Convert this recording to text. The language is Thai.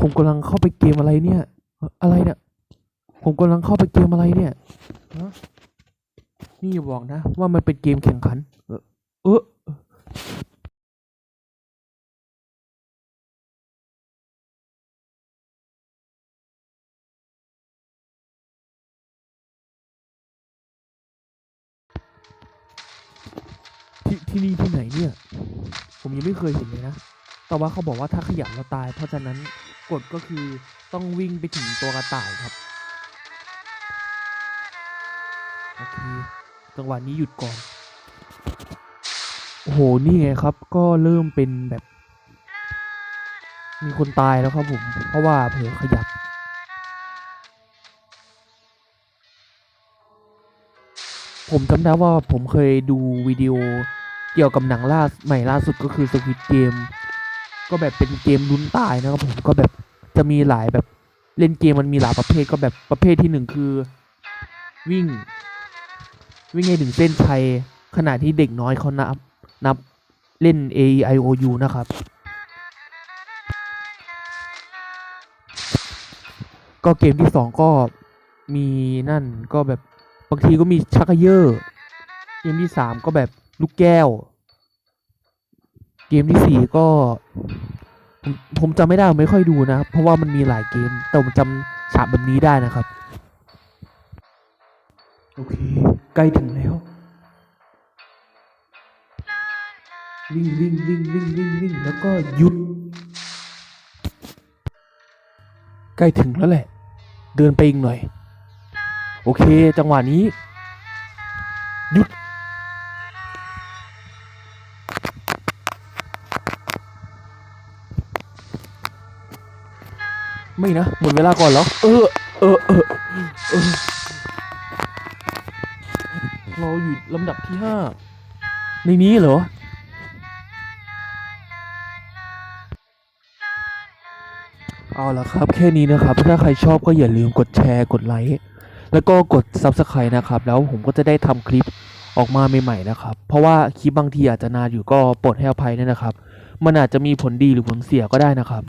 ผมกำลังเข้าไปเกมอะไรเนี่ย อะไรเนี่ย ผมกำลังเข้าไปเกมอะไรเนี่ยนี่อย่าบอกนะ ว่ามันเป็นเกมแข่งขัน เออเออที่ที่นี่ที่ไหนเนี่ย ผมยังไม่เคยเห็นเลยนะ แต่ว่าเขาบอกว่าถ้าขยับเราตาย เพราะฉะนั้นกฎก็คือต้องวิ่งไปถึงตัวกระต่ายครับโอเคจังหวะนี้หยุดก่อน โอ้โห นี่ไงครับ ก็เริ่มเป็นแบบ มีคนตายแล้วครับผม เพราะว่าเผลอขยับ ผมจำได้ว่าผมเคยดูวิดีโอเกี่ยวกับหนังล่าใหม่ล่าสุดก็คือ Squid Game ก็ ก็แบบเป็นเกมลุ้นตายนะครับผมก็แบบจะมีหลายแบบเล่นเกมมันมีหลายประเภทก็แบบประเภทที่หนึ่งคือ วิ่ง วิ่งให้ถึงเส้นชัยขณะที่เด็กน้อยเขานับนับเล่น A I O U นะครับ ก็เกมที่สองก็มีนั่นก็แบบบางทีก็มีชักเยอร์เกมที่สามก็แบบลูกแก้ว เกมที่สี่ก็ผมผมจำไม่ได้ไม่ค่อยดูนะครับเพราะว่ามันมีหลายเกม แต่ผมจำฉากแบบนี้ได้นะครับ โอเค ใกล้ถึงแล้ว วิ่งวิ่งวิ่งวิ่งวิ่งวิ่งแล้วก็หยุด ใกล้ถึงแล้วแหละ เดินไปอีกหน่อย โอเค จังหวะนี้หยุด ไม่นะหมดเวลาก่อนแล้ว เออ เออเออเออเราอยู่ลำดับที่ห้าในนี้เหรอ เอาละครับ แค่นี้นะครับ ถ้าใครชอบก็อย่าลืมกดแชร์กดไลค์แล้วก็กด Subscribe นะครับ แล้วผมก็จะได้ทำคลิปออกมาใหม่ๆนะครับ เพราะว่าคลิปบางทีอาจจะนานอยู่ก็โปรดให้อภัยด้วยนะครับ มันอาจจะมีผลดีหรือผลเสียก็ได้นะครับ